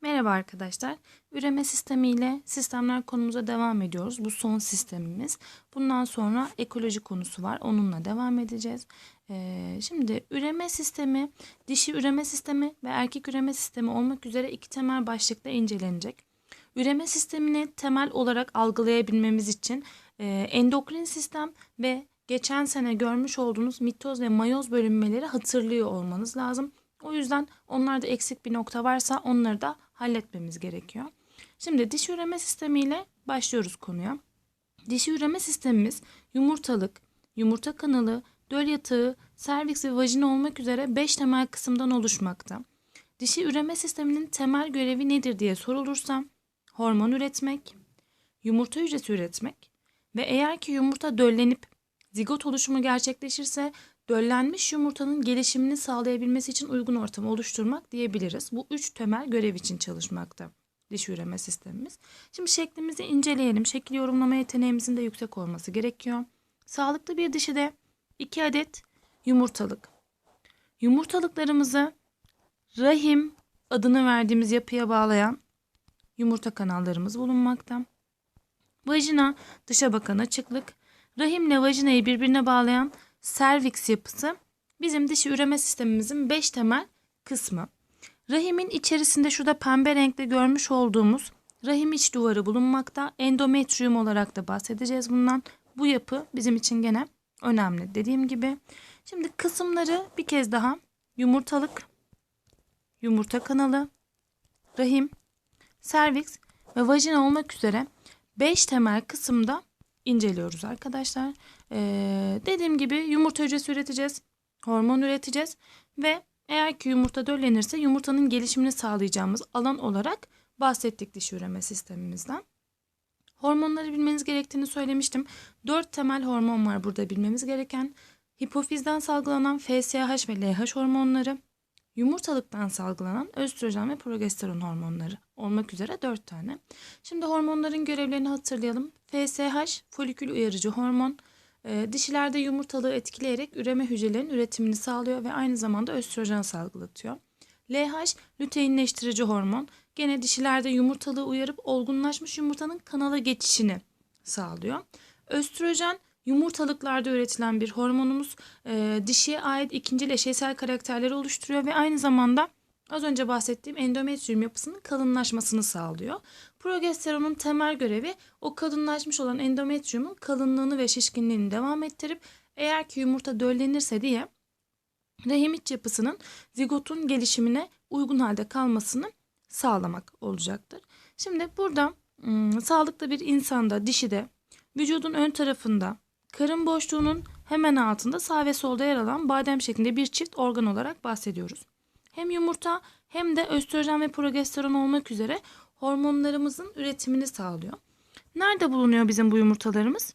Merhaba arkadaşlar. Üreme sistemiyle sistemler konumuza devam ediyoruz. Bu son sistemimiz. Bundan sonra ekoloji konusu var. Onunla devam edeceğiz. Ee, şimdi üreme sistemi, dişi üreme sistemi ve erkek üreme sistemi olmak üzere iki temel başlıkta incelenecek. Üreme sistemini temel olarak algılayabilmemiz için e, endokrin sistem ve geçen sene görmüş olduğunuz mitoz ve mayoz bölünmeleri hatırlıyor olmanız lazım. O yüzden onlarda eksik bir nokta varsa onları da halletmemiz gerekiyor. Şimdi diş üreme sistemiyle başlıyoruz konuya. Dişi üreme sistemimiz yumurtalık, yumurta kanalı, döl yatağı, serviks ve vajina olmak üzere 5 temel kısımdan oluşmakta. Dişi üreme sisteminin temel görevi nedir diye sorulursa hormon üretmek, yumurta hücresi üretmek ve eğer ki yumurta döllenip zigot oluşumu gerçekleşirse döllenmiş yumurtanın gelişimini sağlayabilmesi için uygun ortamı oluşturmak diyebiliriz. Bu üç temel görev için çalışmakta dişi üreme sistemimiz. Şimdi şeklimizi inceleyelim. Şekil yorumlama yeteneğimizin de yüksek olması gerekiyor. Sağlıklı bir dişide 2 adet yumurtalık. Yumurtalıklarımızı rahim adını verdiğimiz yapıya bağlayan yumurta kanallarımız bulunmakta. Vajina dışa bakan açıklık, rahimle vajinayı birbirine bağlayan serviks yapısı bizim dişi üreme sistemimizin 5 temel kısmı. Rahimin içerisinde şurada pembe renkte görmüş olduğumuz rahim iç duvarı bulunmakta. Endometrium olarak da bahsedeceğiz bundan. Bu yapı bizim için gene önemli dediğim gibi. Şimdi kısımları bir kez daha yumurtalık, yumurta kanalı, rahim, serviks ve vajina olmak üzere 5 temel kısımda inceliyoruz arkadaşlar. Ee, dediğim gibi yumurta hücresi üreteceğiz. Hormon üreteceğiz. Ve eğer ki yumurta döllenirse yumurtanın gelişimini sağlayacağımız alan olarak bahsettik dişi üreme sistemimizden. Hormonları bilmeniz gerektiğini söylemiştim. Dört temel hormon var burada bilmemiz gereken. Hipofizden salgılanan FSH ve LH hormonları, yumurtalıktan salgılanan östrojen ve progesteron hormonları olmak üzere 4 tane. Şimdi hormonların görevlerini hatırlayalım. FSH folikül uyarıcı hormon. E, dişilerde yumurtalığı etkileyerek üreme hücrelerinin üretimini sağlıyor ve aynı zamanda östrojen salgılatıyor. LH luteinleştirici hormon. Gene dişilerde yumurtalığı uyarıp olgunlaşmış yumurtanın kanala geçişini sağlıyor. Östrojen yumurtalıklarda üretilen bir hormonumuz e, dişiye ait ikinci eşeysel karakterleri oluşturuyor ve aynı zamanda az önce bahsettiğim endometrium yapısının kalınlaşmasını sağlıyor. Progesteronun temel görevi o kalınlaşmış olan endometriumun kalınlığını ve şişkinliğini devam ettirip eğer ki yumurta döllenirse diye rahim iç yapısının zigotun gelişimine uygun halde kalmasını sağlamak olacaktır. Şimdi burada sağlıklı bir insanda, dişide, vücudun ön tarafında, karın boşluğunun hemen altında sağ ve solda yer alan badem şeklinde bir çift organ olarak bahsediyoruz. Hem yumurta hem de östrojen ve progesteron olmak üzere hormonlarımızın üretimini sağlıyor. Nerede bulunuyor bizim bu yumurtalarımız?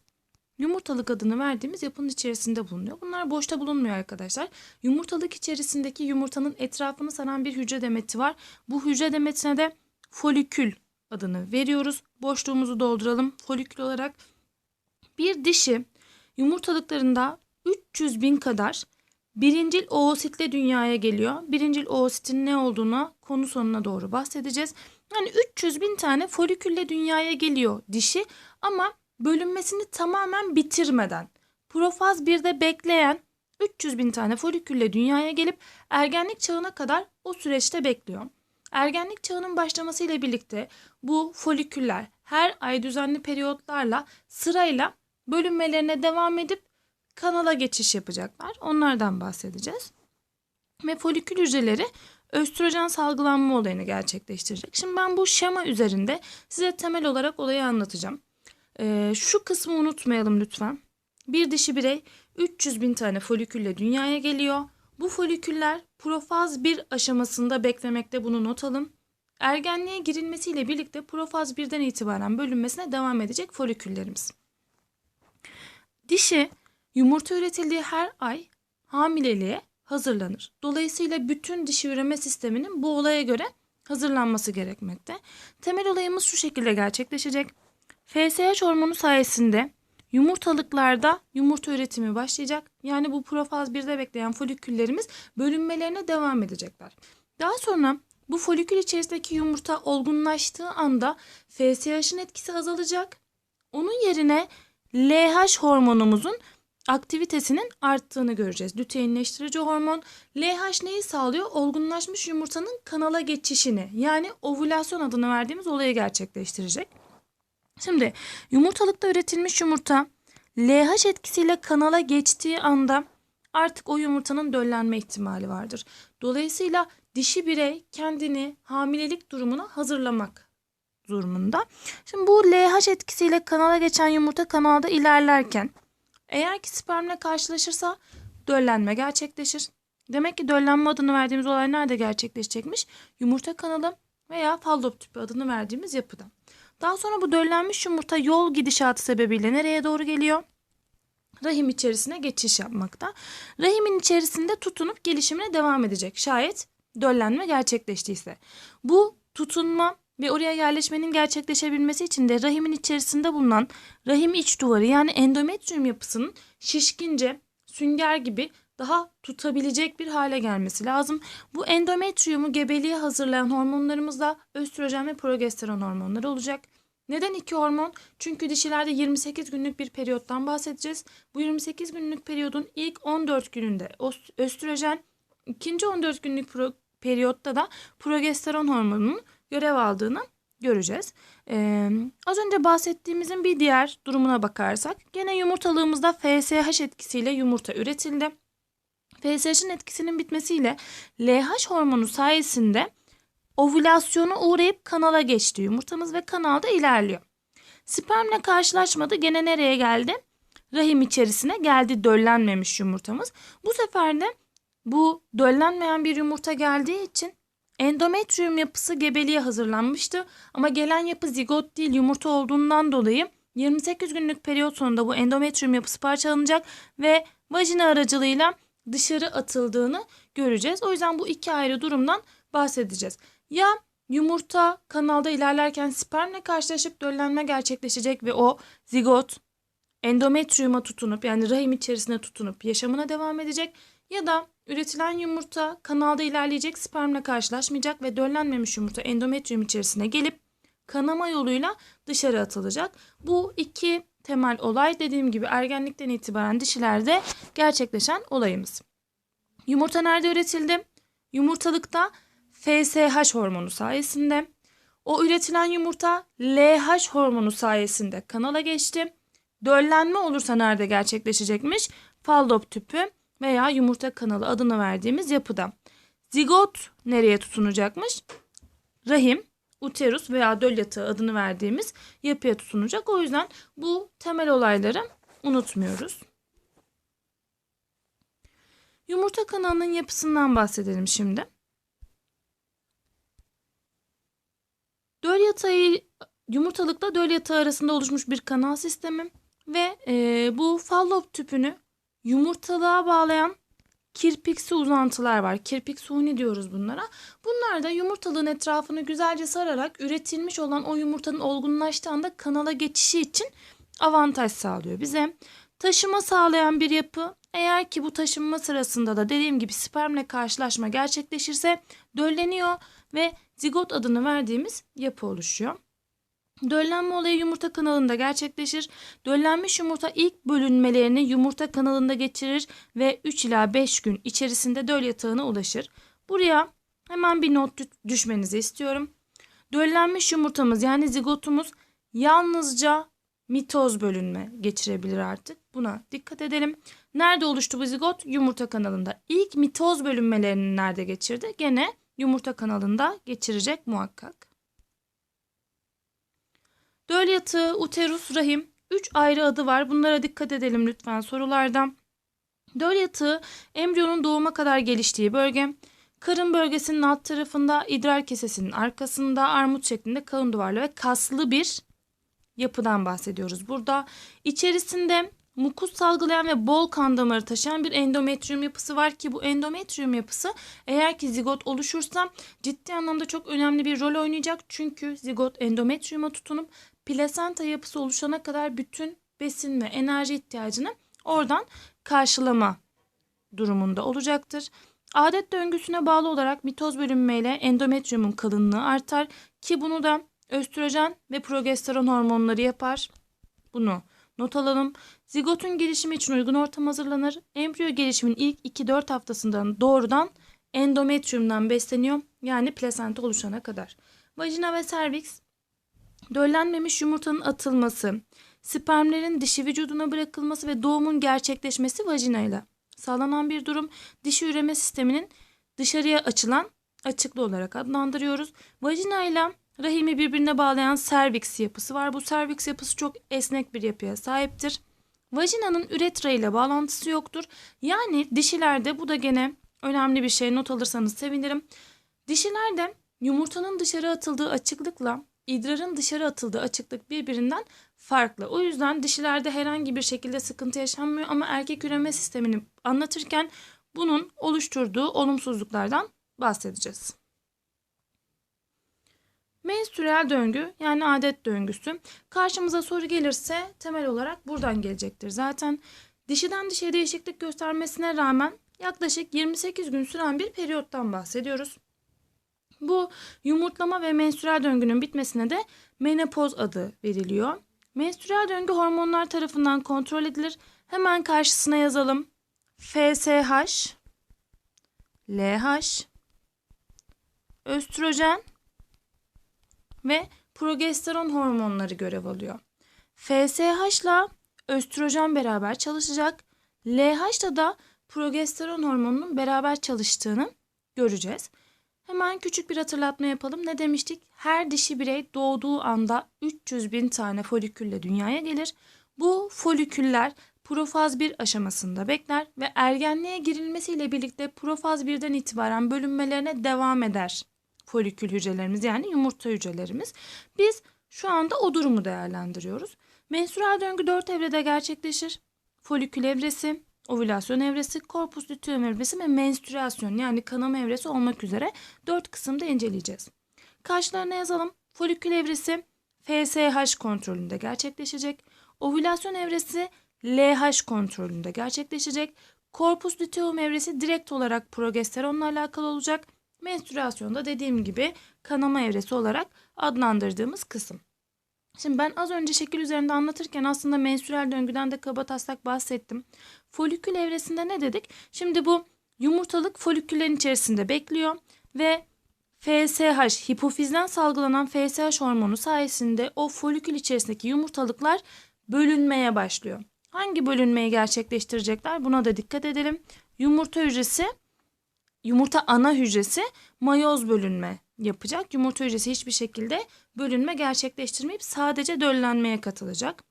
Yumurtalık adını verdiğimiz yapının içerisinde bulunuyor. Bunlar boşta bulunmuyor arkadaşlar. Yumurtalık içerisindeki yumurtanın etrafını saran bir hücre demeti var. Bu hücre demetine de folikül adını veriyoruz. Boşluğumuzu dolduralım folikül olarak. Bir dişi yumurtalıklarında 300 bin kadar birincil oositle dünyaya geliyor. Birincil oositin ne olduğuna konu sonuna doğru bahsedeceğiz. Yani 300 bin tane folikülle dünyaya geliyor dişi ama bölünmesini tamamen bitirmeden profaz 1'de bekleyen 300 bin tane folikülle dünyaya gelip ergenlik çağına kadar o süreçte bekliyor. Ergenlik çağının başlamasıyla birlikte bu foliküller her ay düzenli periyotlarla sırayla bölünmelerine devam edip kanala geçiş yapacaklar. Onlardan bahsedeceğiz. Ve folikül hücreleri östrojen salgılanma olayını gerçekleştirecek. Şimdi ben bu şema üzerinde size temel olarak olayı anlatacağım. Ee, şu kısmı unutmayalım lütfen. Bir dişi birey 300 bin tane folikülle dünyaya geliyor. Bu foliküller profaz 1 aşamasında beklemekte bunu not alın. Ergenliğe girilmesiyle birlikte profaz 1'den itibaren bölünmesine devam edecek foliküllerimiz. Dişi yumurta üretildiği her ay hamileliğe hazırlanır. Dolayısıyla bütün dişi üreme sisteminin bu olaya göre hazırlanması gerekmekte. Temel olayımız şu şekilde gerçekleşecek. FSH hormonu sayesinde yumurtalıklarda yumurta üretimi başlayacak. Yani bu profaz 1'de bekleyen foliküllerimiz bölünmelerine devam edecekler. Daha sonra Bu folikül içerisindeki yumurta olgunlaştığı anda FSH'ın etkisi azalacak. Onun yerine LH hormonumuzun aktivitesinin arttığını göreceğiz. Lüteinleştirici hormon LH neyi sağlıyor? Olgunlaşmış yumurtanın kanala geçişini yani ovülasyon adını verdiğimiz olayı gerçekleştirecek. Şimdi yumurtalıkta üretilmiş yumurta LH etkisiyle kanala geçtiği anda artık o yumurtanın döllenme ihtimali vardır. Dolayısıyla dişi birey kendini hamilelik durumuna hazırlamak durumunda. Şimdi bu LH etkisiyle kanala geçen yumurta kanalda ilerlerken eğer ki spermle karşılaşırsa döllenme gerçekleşir. Demek ki döllenme adını verdiğimiz olay nerede gerçekleşecekmiş? Yumurta kanalı veya fallop tüpü adını verdiğimiz yapıda. Daha sonra bu döllenmiş yumurta yol gidişatı sebebiyle nereye doğru geliyor? Rahim içerisine geçiş yapmakta. Rahimin içerisinde tutunup gelişimine devam edecek. Şayet döllenme gerçekleştiyse. Bu tutunma ve oraya yerleşmenin gerçekleşebilmesi için de rahimin içerisinde bulunan rahim iç duvarı yani endometrium yapısının şişkince, sünger gibi daha tutabilecek bir hale gelmesi lazım. Bu endometriyumu gebeliğe hazırlayan hormonlarımız da östrojen ve progesteron hormonları olacak. Neden iki hormon? Çünkü dişilerde 28 günlük bir periyottan bahsedeceğiz. Bu 28 günlük periyodun ilk 14 gününde östrojen, ikinci 14 günlük periyotta da progesteron hormonunun görev aldığını göreceğiz. Ee, az önce bahsettiğimizin bir diğer durumuna bakarsak gene yumurtalığımızda FSH etkisiyle yumurta üretildi. FSH'in etkisinin bitmesiyle LH hormonu sayesinde ovülasyona uğrayıp kanala geçti yumurtamız ve kanalda ilerliyor. Spermle karşılaşmadı gene nereye geldi? Rahim içerisine geldi döllenmemiş yumurtamız. Bu sefer de bu döllenmeyen bir yumurta geldiği için endometrium yapısı gebeliğe hazırlanmıştı. Ama gelen yapı zigot değil yumurta olduğundan dolayı 28 günlük periyot sonunda bu endometrium yapısı parçalanacak ve vajina aracılığıyla dışarı atıldığını göreceğiz. O yüzden bu iki ayrı durumdan bahsedeceğiz. Ya yumurta kanalda ilerlerken spermle karşılaşıp döllenme gerçekleşecek ve o zigot endometriuma tutunup yani rahim içerisine tutunup yaşamına devam edecek ya da üretilen yumurta kanalda ilerleyecek spermle karşılaşmayacak ve döllenmemiş yumurta endometrium içerisine gelip kanama yoluyla dışarı atılacak. Bu iki temel olay dediğim gibi ergenlikten itibaren dişilerde gerçekleşen olayımız. Yumurta nerede üretildi? Yumurtalıkta FSH hormonu sayesinde. O üretilen yumurta LH hormonu sayesinde kanala geçti. Döllenme olursa nerede gerçekleşecekmiş? Fallop tüpü veya yumurta kanalı adını verdiğimiz yapıda. Zigot nereye tutunacakmış? Rahim, uterus veya döl yatağı adını verdiğimiz yapıya tutunacak. O yüzden bu temel olayları unutmuyoruz. Yumurta kanalının yapısından bahsedelim şimdi. Döl yatağı yumurtalıkla döl yatağı arasında oluşmuş bir kanal sistemi ve e, bu fallop tüpünü yumurtalığa bağlayan kirpiksi uzantılar var. Kirpik suni diyoruz bunlara. Bunlar da yumurtalığın etrafını güzelce sararak üretilmiş olan o yumurtanın olgunlaştığı anda kanala geçişi için avantaj sağlıyor bize. Taşıma sağlayan bir yapı eğer ki bu taşınma sırasında da dediğim gibi spermle karşılaşma gerçekleşirse dölleniyor ve zigot adını verdiğimiz yapı oluşuyor. Döllenme olayı yumurta kanalında gerçekleşir. Döllenmiş yumurta ilk bölünmelerini yumurta kanalında geçirir ve 3 ila 5 gün içerisinde döl yatağına ulaşır. Buraya hemen bir not düşmenizi istiyorum. Döllenmiş yumurtamız yani zigotumuz yalnızca mitoz bölünme geçirebilir artık. Buna dikkat edelim. Nerede oluştu bu zigot? Yumurta kanalında. İlk mitoz bölünmelerini nerede geçirdi? Gene yumurta kanalında geçirecek muhakkak. Döl yatağı, uterus, rahim 3 ayrı adı var. Bunlara dikkat edelim lütfen sorulardan. Döl yatağı embriyonun doğuma kadar geliştiği bölge. Karın bölgesinin alt tarafında, idrar kesesinin arkasında armut şeklinde kalın duvarlı ve kaslı bir yapıdan bahsediyoruz. Burada içerisinde mukus salgılayan ve bol kan damarı taşıyan bir endometrium yapısı var ki bu endometrium yapısı eğer ki zigot oluşursa ciddi anlamda çok önemli bir rol oynayacak. Çünkü zigot endometriuma tutunup plasenta yapısı oluşana kadar bütün besin ve enerji ihtiyacını oradan karşılama durumunda olacaktır. Adet döngüsüne bağlı olarak mitoz bölünmeyle endometriyumun kalınlığı artar ki bunu da östrojen ve progesteron hormonları yapar. Bunu not alalım. Zigotun gelişimi için uygun ortam hazırlanır. Embriyo gelişimin ilk 2-4 haftasından doğrudan endometriyumdan besleniyor. Yani plasenta oluşana kadar. Vajina ve serviks döllenmemiş yumurtanın atılması, spermlerin dişi vücuduna bırakılması ve doğumun gerçekleşmesi vajinayla sağlanan bir durum. Dişi üreme sisteminin dışarıya açılan açıklı olarak adlandırıyoruz. Vajina ile rahimi birbirine bağlayan serviks yapısı var. Bu serviks yapısı çok esnek bir yapıya sahiptir. Vajinanın üretra ile bağlantısı yoktur. Yani dişilerde bu da gene önemli bir şey not alırsanız sevinirim. Dişilerde yumurtanın dışarı atıldığı açıklıkla idrarın dışarı atıldığı açıklık birbirinden farklı. O yüzden dişilerde herhangi bir şekilde sıkıntı yaşanmıyor ama erkek üreme sistemini anlatırken bunun oluşturduğu olumsuzluklardan bahsedeceğiz. Menstrüel döngü yani adet döngüsü karşımıza soru gelirse temel olarak buradan gelecektir. Zaten dişiden dişiye değişiklik göstermesine rağmen yaklaşık 28 gün süren bir periyottan bahsediyoruz. Bu yumurtlama ve menstrüel döngünün bitmesine de menopoz adı veriliyor. Menstrüel döngü hormonlar tarafından kontrol edilir. Hemen karşısına yazalım. FSH, LH, östrojen ve progesteron hormonları görev alıyor. FSH ile östrojen beraber çalışacak. LH'da da progesteron hormonunun beraber çalıştığını göreceğiz. Hemen küçük bir hatırlatma yapalım. Ne demiştik? Her dişi birey doğduğu anda 300 bin tane folikülle dünyaya gelir. Bu foliküller profaz 1 aşamasında bekler ve ergenliğe girilmesiyle birlikte profaz 1'den itibaren bölünmelerine devam eder folikül hücrelerimiz yani yumurta hücrelerimiz. Biz şu anda o durumu değerlendiriyoruz. Menstrual döngü 4 evrede gerçekleşir. Folikül evresi, ovülasyon evresi, korpus luteum evresi ve menstrüasyon yani kanama evresi olmak üzere 4 kısımda inceleyeceğiz. Karşılarına yazalım. Folikül evresi FSH kontrolünde gerçekleşecek. Ovülasyon evresi LH kontrolünde gerçekleşecek. Korpus luteum evresi direkt olarak progesteronla alakalı olacak. Menstrüasyonda dediğim gibi kanama evresi olarak adlandırdığımız kısım. Şimdi ben az önce şekil üzerinde anlatırken aslında menstrüel döngüden de kaba taslak bahsettim. Folikül evresinde ne dedik? Şimdi bu yumurtalık foliküllerin içerisinde bekliyor ve FSH, hipofizden salgılanan FSH hormonu sayesinde o folikül içerisindeki yumurtalıklar bölünmeye başlıyor. Hangi bölünmeyi gerçekleştirecekler? Buna da dikkat edelim. Yumurta hücresi, yumurta ana hücresi mayoz bölünme yapacak. Yumurta hücresi hiçbir şekilde bölünme gerçekleştirmeyip sadece döllenmeye katılacak.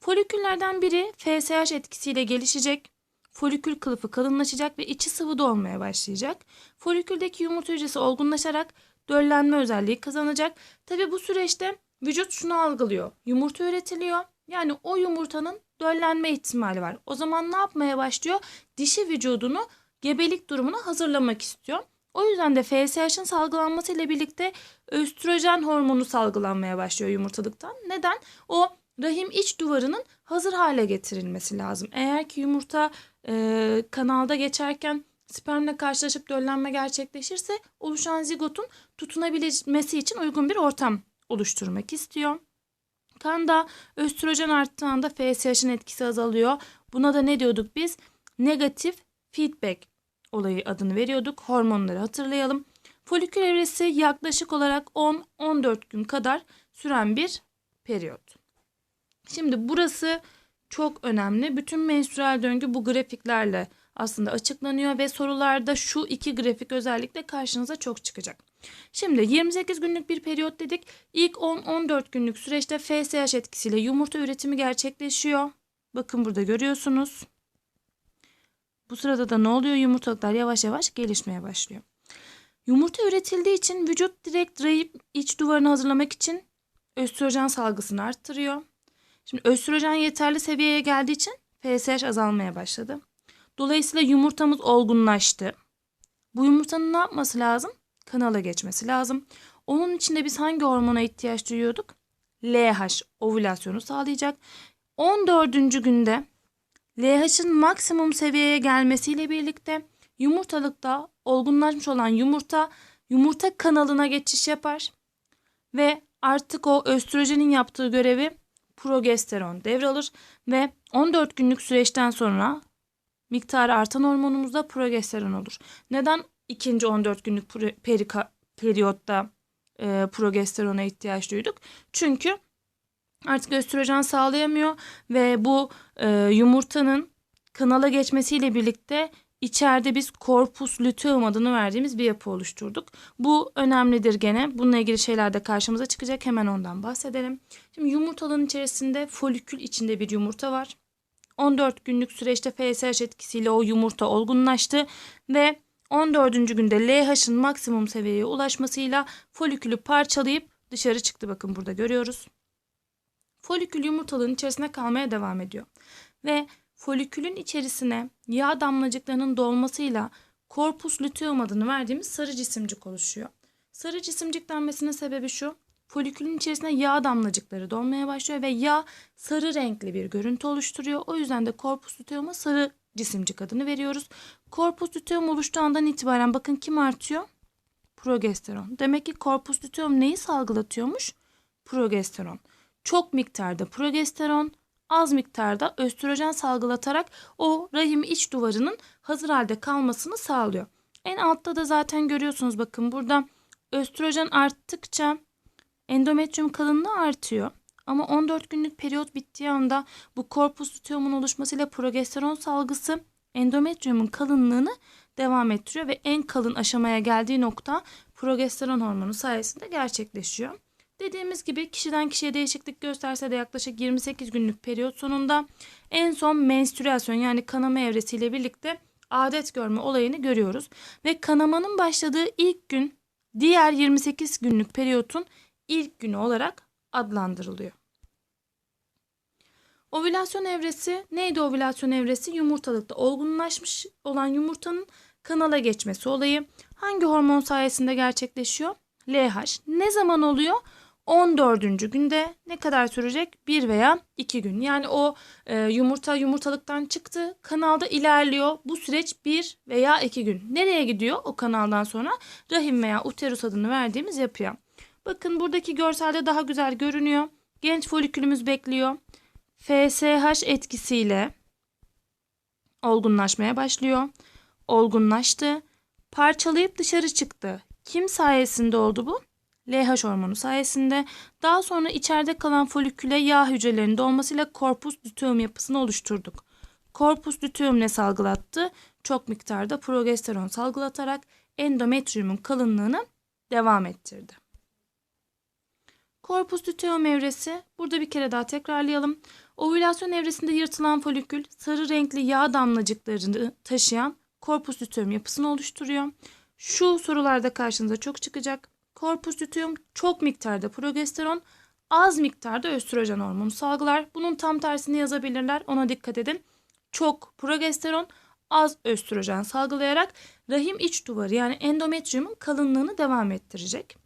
Foliküllerden biri FSH etkisiyle gelişecek. Folikül kılıfı kalınlaşacak ve içi sıvı dolmaya başlayacak. Foliküldeki yumurta hücresi olgunlaşarak döllenme özelliği kazanacak. Tabi bu süreçte vücut şunu algılıyor. Yumurta üretiliyor. Yani o yumurtanın döllenme ihtimali var. O zaman ne yapmaya başlıyor? Dişi vücudunu gebelik durumuna hazırlamak istiyor. O yüzden de FSH'ın salgılanması ile birlikte östrojen hormonu salgılanmaya başlıyor yumurtalıktan. Neden? O rahim iç duvarının hazır hale getirilmesi lazım. Eğer ki yumurta e, kanalda geçerken spermle karşılaşıp döllenme gerçekleşirse oluşan zigotun tutunabilmesi için uygun bir ortam oluşturmak istiyor. Kanda östrojen arttığında FSH'ın etkisi azalıyor. Buna da ne diyorduk biz? Negatif feedback olayı adını veriyorduk. Hormonları hatırlayalım. Folikül evresi yaklaşık olarak 10-14 gün kadar süren bir periyot. Şimdi burası çok önemli. Bütün menstrual döngü bu grafiklerle aslında açıklanıyor ve sorularda şu iki grafik özellikle karşınıza çok çıkacak. Şimdi 28 günlük bir periyot dedik. İlk 10-14 günlük süreçte FSH etkisiyle yumurta üretimi gerçekleşiyor. Bakın burada görüyorsunuz. Bu sırada da ne oluyor? Yumurtalıklar yavaş yavaş gelişmeye başlıyor. Yumurta üretildiği için vücut direkt rahim iç duvarını hazırlamak için östrojen salgısını arttırıyor. Şimdi östrojen yeterli seviyeye geldiği için FSH azalmaya başladı. Dolayısıyla yumurtamız olgunlaştı. Bu yumurtanın ne yapması lazım? Kanala geçmesi lazım. Onun için de biz hangi hormona ihtiyaç duyuyorduk? LH ovülasyonu sağlayacak. 14. günde LH'ın maksimum seviyeye gelmesiyle birlikte yumurtalıkta olgunlaşmış olan yumurta yumurta kanalına geçiş yapar ve artık o östrojenin yaptığı görevi progesteron devralır ve 14 günlük süreçten sonra miktarı artan hormonumuz da progesteron olur. Neden ikinci 14 günlük perika- periyotta e, progesterona ihtiyaç duyduk? Çünkü artık östrojen sağlayamıyor ve bu e, yumurtanın kanala geçmesiyle birlikte içeride biz korpus luteum adını verdiğimiz bir yapı oluşturduk. Bu önemlidir gene. Bununla ilgili şeyler de karşımıza çıkacak. Hemen ondan bahsedelim. Şimdi yumurtalığın içerisinde folikül içinde bir yumurta var. 14 günlük süreçte FSH etkisiyle o yumurta olgunlaştı ve 14. günde LH'ın maksimum seviyeye ulaşmasıyla folikülü parçalayıp dışarı çıktı. Bakın burada görüyoruz. Folikül yumurtalığın içerisinde kalmaya devam ediyor. Ve folikülün içerisine yağ damlacıklarının dolmasıyla korpus luteum adını verdiğimiz sarı cisimcik oluşuyor. Sarı cisimcik denmesinin sebebi şu. Folikülün içerisine yağ damlacıkları dolmaya başlıyor ve yağ sarı renkli bir görüntü oluşturuyor. O yüzden de korpus luteum'a sarı cisimcik adını veriyoruz. Korpus luteum oluştuğu andan itibaren bakın kim artıyor? Progesteron. Demek ki korpus luteum neyi salgılatıyormuş? Progesteron. Çok miktarda progesteron, az miktarda östrojen salgılatarak o rahim iç duvarının hazır halde kalmasını sağlıyor. En altta da zaten görüyorsunuz bakın burada östrojen arttıkça endometrium kalınlığı artıyor. Ama 14 günlük periyot bittiği anda bu korpus luteum'un oluşmasıyla progesteron salgısı endometriumun kalınlığını devam ettiriyor ve en kalın aşamaya geldiği nokta progesteron hormonu sayesinde gerçekleşiyor. Dediğimiz gibi kişiden kişiye değişiklik gösterse de yaklaşık 28 günlük periyot sonunda en son menstrüasyon yani kanama evresiyle birlikte adet görme olayını görüyoruz. Ve kanamanın başladığı ilk gün diğer 28 günlük periyotun ilk günü olarak adlandırılıyor. Ovülasyon evresi neydi ovülasyon evresi? Yumurtalıkta olgunlaşmış olan yumurtanın kanala geçmesi olayı hangi hormon sayesinde gerçekleşiyor? LH. Ne zaman oluyor? 14. günde ne kadar sürecek? 1 veya 2 gün. Yani o e, yumurta yumurtalıktan çıktı, kanalda ilerliyor. Bu süreç 1 veya 2 gün. Nereye gidiyor o kanaldan sonra? Rahim veya uterus adını verdiğimiz yapıya. Bakın buradaki görselde daha güzel görünüyor. Genç folikülümüz bekliyor. FSH etkisiyle olgunlaşmaya başlıyor. Olgunlaştı. Parçalayıp dışarı çıktı. Kim sayesinde oldu bu? LH hormonu sayesinde. Daha sonra içeride kalan foliküle yağ hücrelerinin dolmasıyla korpus luteum yapısını oluşturduk. Korpus luteum ne salgılattı? Çok miktarda progesteron salgılatarak endometriumun kalınlığını devam ettirdi. Korpus luteum evresi burada bir kere daha tekrarlayalım. Ovülasyon evresinde yırtılan folikül sarı renkli yağ damlacıklarını taşıyan korpus luteum yapısını oluşturuyor. Şu sorularda karşınıza çok çıkacak. Korpus luteum çok miktarda progesteron, az miktarda östrojen hormonu salgılar. Bunun tam tersini yazabilirler. Ona dikkat edin. Çok progesteron, az östrojen salgılayarak rahim iç duvarı yani endometriumun kalınlığını devam ettirecek.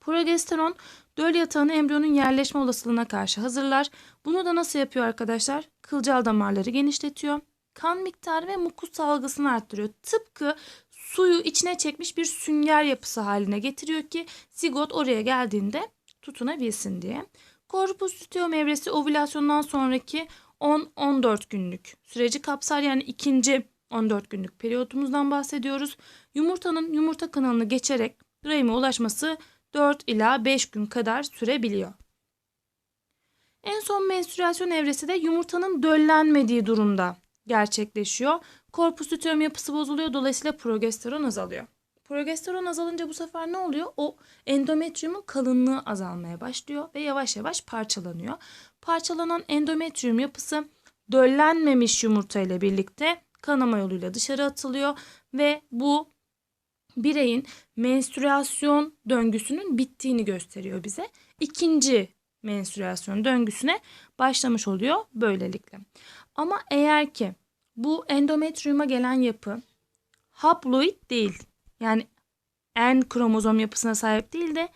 Progesteron döl yatağını embriyonun yerleşme olasılığına karşı hazırlar. Bunu da nasıl yapıyor arkadaşlar? Kılcal damarları genişletiyor. Kan miktarı ve mukus salgısını arttırıyor. Tıpkı suyu içine çekmiş bir sünger yapısı haline getiriyor ki zigot oraya geldiğinde tutunabilsin diye. Korpus luteum evresi ovülasyondan sonraki 10-14 günlük süreci kapsar. Yani ikinci 14 günlük periyotumuzdan bahsediyoruz. Yumurtanın yumurta kanalını geçerek rahime ulaşması 4 ila 5 gün kadar sürebiliyor. En son menstrüasyon evresi de yumurtanın döllenmediği durumda gerçekleşiyor. Korpus luteum yapısı bozuluyor. Dolayısıyla progesteron azalıyor. Progesteron azalınca bu sefer ne oluyor? O endometriumun kalınlığı azalmaya başlıyor ve yavaş yavaş parçalanıyor. Parçalanan endometrium yapısı döllenmemiş yumurta ile birlikte kanama yoluyla dışarı atılıyor ve bu bireyin menstrüasyon döngüsünün bittiğini gösteriyor bize. İkinci menstrüasyon döngüsüne başlamış oluyor böylelikle. Ama eğer ki bu endometriuma gelen yapı haploid değil yani N kromozom yapısına sahip değil de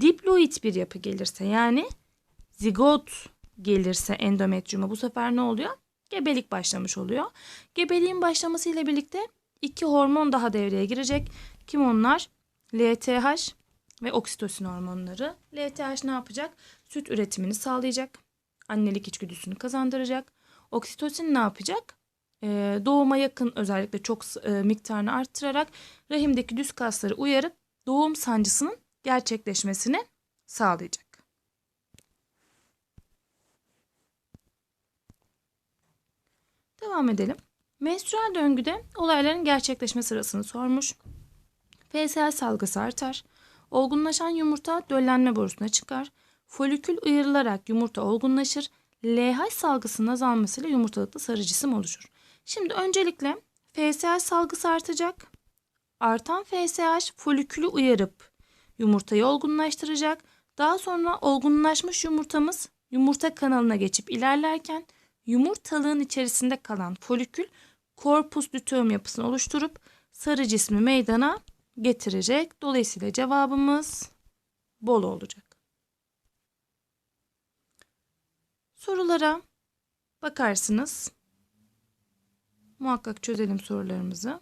diploid bir yapı gelirse yani zigot gelirse endometriuma bu sefer ne oluyor? Gebelik başlamış oluyor. Gebeliğin başlamasıyla birlikte iki hormon daha devreye girecek. Kim onlar? LTH ve oksitosin hormonları. LTH ne yapacak? Süt üretimini sağlayacak. Annelik içgüdüsünü kazandıracak. Oksitosin ne yapacak? Ee, doğuma yakın özellikle çok e, miktarını arttırarak rahimdeki düz kasları uyarıp doğum sancısının gerçekleşmesini sağlayacak. Devam edelim. Menstrüel döngüde olayların gerçekleşme sırasını sormuş. FSH salgısı artar. Olgunlaşan yumurta döllenme borusuna çıkar. Folikül uyarılarak yumurta olgunlaşır. LH salgısının azalmasıyla yumurtalıkta sarı cisim oluşur. Şimdi öncelikle FSH salgısı artacak. Artan FSH folikülü uyarıp yumurtayı olgunlaştıracak. Daha sonra olgunlaşmış yumurtamız yumurta kanalına geçip ilerlerken yumurtalığın içerisinde kalan folikül korpus luteum yapısını oluşturup sarı cismi meydana getirecek. Dolayısıyla cevabımız bol olacak. Sorulara bakarsınız. Muhakkak çözelim sorularımızı.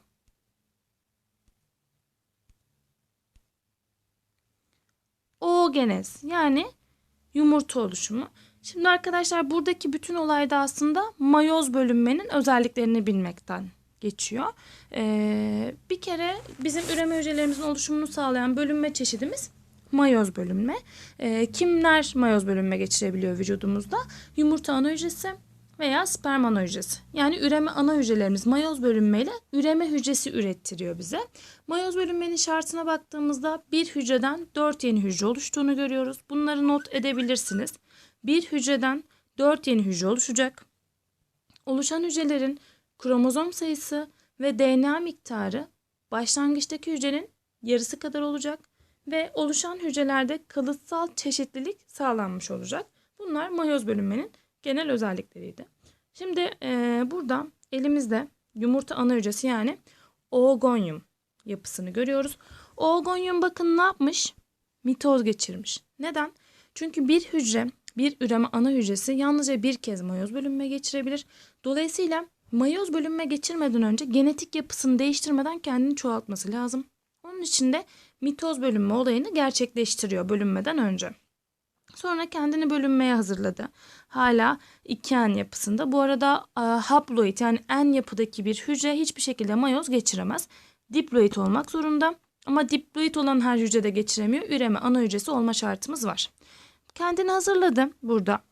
Oogenez yani yumurta oluşumu. Şimdi arkadaşlar buradaki bütün olayda aslında mayoz bölünmenin özelliklerini bilmekten geçiyor. Ee, bir kere bizim üreme hücrelerimizin oluşumunu sağlayan bölünme çeşidimiz mayoz bölünme. Ee, kimler mayoz bölünme geçirebiliyor vücudumuzda? Yumurta ana hücresi veya sperm ana hücresi. Yani üreme ana hücrelerimiz mayoz bölünmeyle üreme hücresi ürettiriyor bize. Mayoz bölünmenin şartına baktığımızda bir hücreden dört yeni hücre oluştuğunu görüyoruz. Bunları not edebilirsiniz. Bir hücreden dört yeni hücre oluşacak. Oluşan hücrelerin kromozom sayısı ve DNA miktarı başlangıçtaki hücrenin yarısı kadar olacak ve oluşan hücrelerde kalıtsal çeşitlilik sağlanmış olacak. Bunlar mayoz bölünmenin genel özellikleriydi. Şimdi e, burada elimizde yumurta ana hücresi yani oogonyum yapısını görüyoruz. Oogonyum bakın ne yapmış? Mitoz geçirmiş. Neden? Çünkü bir hücre, bir üreme ana hücresi yalnızca bir kez mayoz bölünme geçirebilir. Dolayısıyla mayoz bölünme geçirmeden önce genetik yapısını değiştirmeden kendini çoğaltması lazım. Onun için de mitoz bölünme olayını gerçekleştiriyor bölünmeden önce. Sonra kendini bölünmeye hazırladı. Hala iken yapısında. Bu arada e, haploid yani en yapıdaki bir hücre hiçbir şekilde mayoz geçiremez. Diploid olmak zorunda. Ama diploid olan her hücrede geçiremiyor. Üreme ana hücresi olma şartımız var. Kendini hazırladı burada.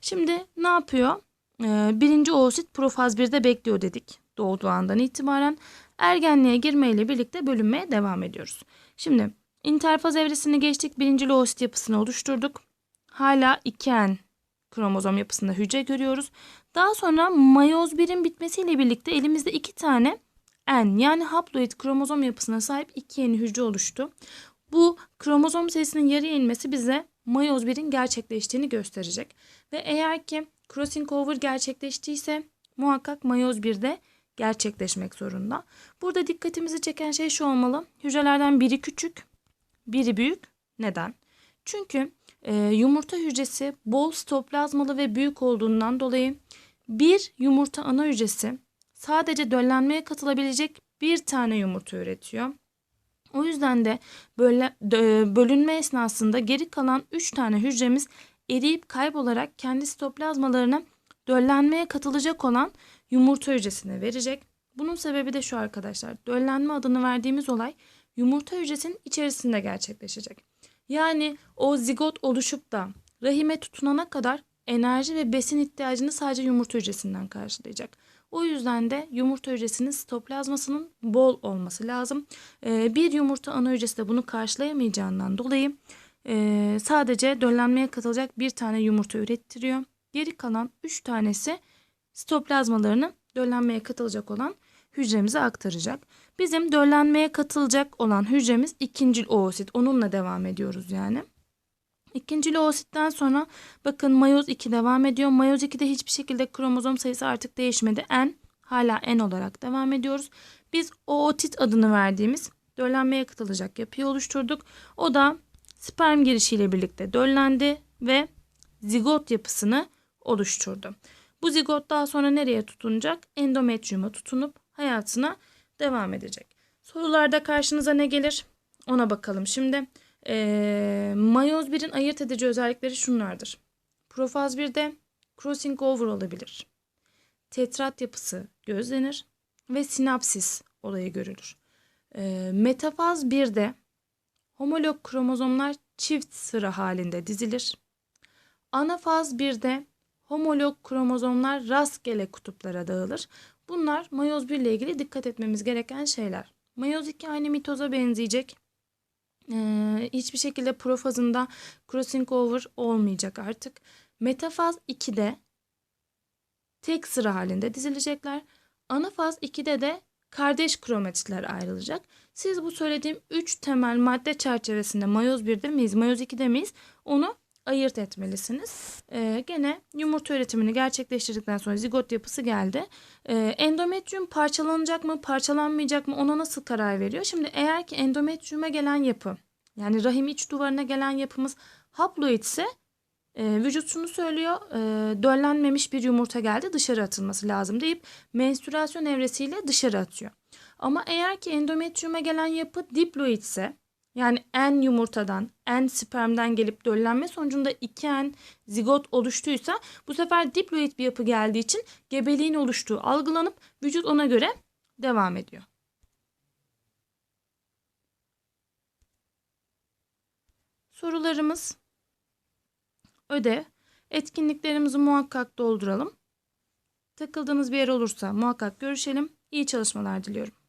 Şimdi ne yapıyor? Ee, birinci oosit profaz 1'de bekliyor dedik. Doğduğu andan itibaren ergenliğe girmeyle birlikte bölünmeye devam ediyoruz. Şimdi interfaz evresini geçtik. Birinci oosit yapısını oluşturduk. Hala 2N kromozom yapısında hücre görüyoruz. Daha sonra mayoz 1'in bitmesiyle birlikte elimizde iki tane N yani haploid kromozom yapısına sahip iki yeni hücre oluştu. Bu kromozom sayısının yarıya inmesi bize mayoz 1'in gerçekleştiğini gösterecek. Ve eğer ki crossing over gerçekleştiyse muhakkak mayoz 1'de gerçekleşmek zorunda. Burada dikkatimizi çeken şey şu olmalı. Hücrelerden biri küçük, biri büyük. Neden? Çünkü e, yumurta hücresi bol sitoplazmalı ve büyük olduğundan dolayı bir yumurta ana hücresi sadece döllenmeye katılabilecek bir tane yumurta üretiyor. O yüzden de böyle bölünme esnasında geri kalan 3 tane hücremiz eriyip kaybolarak kendi sitoplazmalarını döllenmeye katılacak olan yumurta hücresine verecek. Bunun sebebi de şu arkadaşlar. Döllenme adını verdiğimiz olay yumurta hücresinin içerisinde gerçekleşecek. Yani o zigot oluşup da rahime tutunana kadar enerji ve besin ihtiyacını sadece yumurta hücresinden karşılayacak. O yüzden de yumurta hücresinin sitoplazmasının bol olması lazım. Ee, bir yumurta ana hücresi de bunu karşılayamayacağından dolayı e, sadece döllenmeye katılacak bir tane yumurta ürettiriyor. Geri kalan 3 tanesi sitoplazmalarını döllenmeye katılacak olan hücremize aktaracak. Bizim döllenmeye katılacak olan hücremiz ikinci oosit. Onunla devam ediyoruz yani. İkinci oositten sonra bakın mayoz 2 devam ediyor. Mayoz 2'de hiçbir şekilde kromozom sayısı artık değişmedi. N hala N olarak devam ediyoruz. Biz ootit adını verdiğimiz döllenmeye katılacak yapıyı oluşturduk. O da sperm girişiyle birlikte döllendi ve zigot yapısını oluşturdu. Bu zigot daha sonra nereye tutunacak? Endometriuma tutunup hayatına devam edecek. Sorularda karşınıza ne gelir? Ona bakalım. Şimdi eee mayoz 1'in ayırt edici özellikleri şunlardır. Profaz 1'de crossing over olabilir. Tetrat yapısı gözlenir ve sinapsis olayı görülür. Eee metafaz 1'de homolog kromozomlar çift sıra halinde dizilir. Anafaz 1'de homolog kromozomlar rastgele kutuplara dağılır. Bunlar mayoz 1 ile ilgili dikkat etmemiz gereken şeyler. Mayoz 2 aynı mitoza benzeyecek. Ee, hiçbir şekilde profazında crossing over olmayacak artık. Metafaz 2'de tek sıra halinde dizilecekler. Anafaz 2'de de kardeş kromatitler ayrılacak. Siz bu söylediğim 3 temel madde çerçevesinde mayoz 1'de miyiz, mayoz 2'de miyiz onu ayırt etmelisiniz. Ee, gene yumurta üretimini gerçekleştirdikten sonra zigot yapısı geldi. Ee, endometrium parçalanacak mı, parçalanmayacak mı ona nasıl karar veriyor? Şimdi eğer ki endometriuma gelen yapı yani rahim iç duvarına gelen yapımız haploid ise e, vücut şunu söylüyor e, döllenmemiş bir yumurta geldi dışarı atılması lazım deyip menstrüasyon evresiyle dışarı atıyor. Ama eğer ki endometriuma gelen yapı diploid ise yani en yumurtadan, en spermden gelip döllenme sonucunda iki en zigot oluştuysa bu sefer diploid bir yapı geldiği için gebeliğin oluştuğu algılanıp vücut ona göre devam ediyor. Sorularımız ödev. Etkinliklerimizi muhakkak dolduralım. Takıldığınız bir yer olursa muhakkak görüşelim. İyi çalışmalar diliyorum.